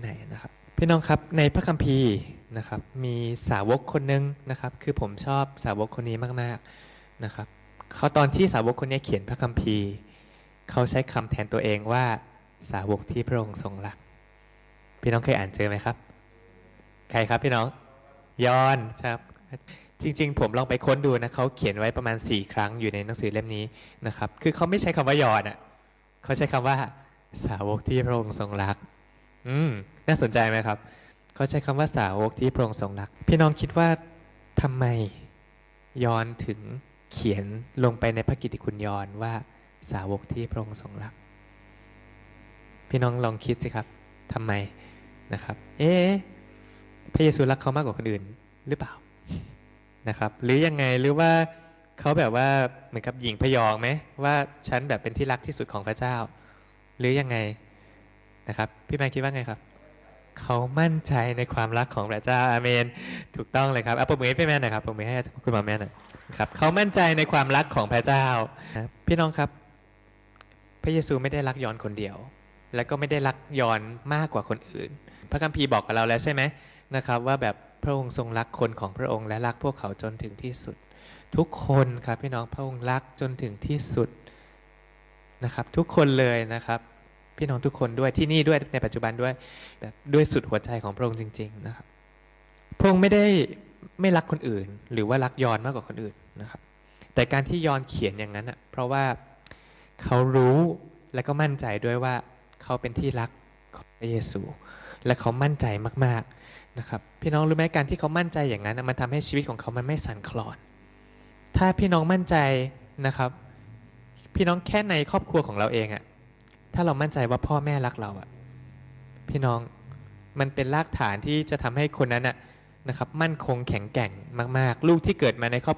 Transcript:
ไหนนะครับพี่น้องครับในพระคัมภีร์นะครับมีสาวกคนหนึงนะครับ คือผมชอบสาวกคนนี้มากๆนะครับเขาตอนที่สาวกคนนี้เขียนพระคัมภีร์เขาใช้คำแทนตัวเองว่าสาวกที่พระองค์ทรงรัก พี่น้องเคยอ่านเจอไหมครับ ใครครับพี่น้องยอนครับจริง ๆ ผมลองไปค้นดูนะเขาเขียนไว้ประมาณ 4 ครั้งอยู่ในหนังสือเล่มนี้นะครับ คือเขาไม่ใช้คำว่ายอนอะเขาใช้คำว่าสาวกที่พระองค์ทรงรัก อืมน่าสนใจไหมครับเขาใช้คำว่าสาวกที่พระองค์ทรงรัก พี่น้องคิดว่าทำไมยอนถึงเขียนลงไปในพระกิตติคุณยอนว่าสาวกที่พระองค์ทรงรัก พี่น้องลองคิดสิครับทำไมนะครับ เอ๊พระเยซูรักเขามากกว่าคนอื่นหรือเปล่านะครับ หรือยังไงหรือว่าเขาแบบว่าเหมือนกับหญิงพยองไหมว่าฉันแบบเป็นที่รักที่สุดของพระเจ้า หรือยังไง นะครับ พี่แมนคิดว่าไงครับ เขามั่นใจในความรักของพระเจ้าอาเมน ถูกต้องเลยครับอะปรบมือให้พี่แมนหน่อยครับปรบมือให้คุณหมอแมนหน่อยครับเขามั่นใจในความรักของพระเจ้า พี่น้องครับ พระเยซูไม่ได้รักยอนคนเดียว แล้วก็ไม่ได้รักยอนมากกว่าคนอื่น พระคัมภีร์บอกกับเราแล้วใช่ไหมนะครับว่าแบบพระองค์ทรงรักคนของพระองค์และรักพวกเขาจนถึงที่สุด ทุกคนครับพี่น้องพระองค์รักจนถึงที่สุดนะครับ ทุกคนเลยนะครับ พี่น้องทุกคนด้วยที่นี่ด้วยในปัจจุบันด้วยแบบด้วยสุดหัวใจของพระองค์จริง ๆ นะครับ พระองค์ไม่ได้ไม่รักคนอื่น หรือว่ารักยอนมากกว่าคนอื่นนะครับ แต่การที่ยอนเขียนอย่างนั้นอะเพราะว่าเขารู้และก็มั่นใจด้วยว่าเขาเป็นที่รักของพระเยซู และเขามั่นใจมากๆนะครับ พี่น้องรู้ไหมการที่เขามั่นใจอย่างนั้นมันทำให้ชีวิตของเขามันไม่สั่นคลอน ถ้าพี่น้องมั่นใจนะครับ พี่น้องแค่ในครอบครัวของเราเองอะ ถ้าเรามั่นใจว่าพ่อแม่รักเราอะพี่น้องมันเป็นรากฐานที่จะทำให้คนนั้นอะนะครับ มั่นคงแข็งแกร่งมาก ๆ ลูกที่เกิดมาในครอบ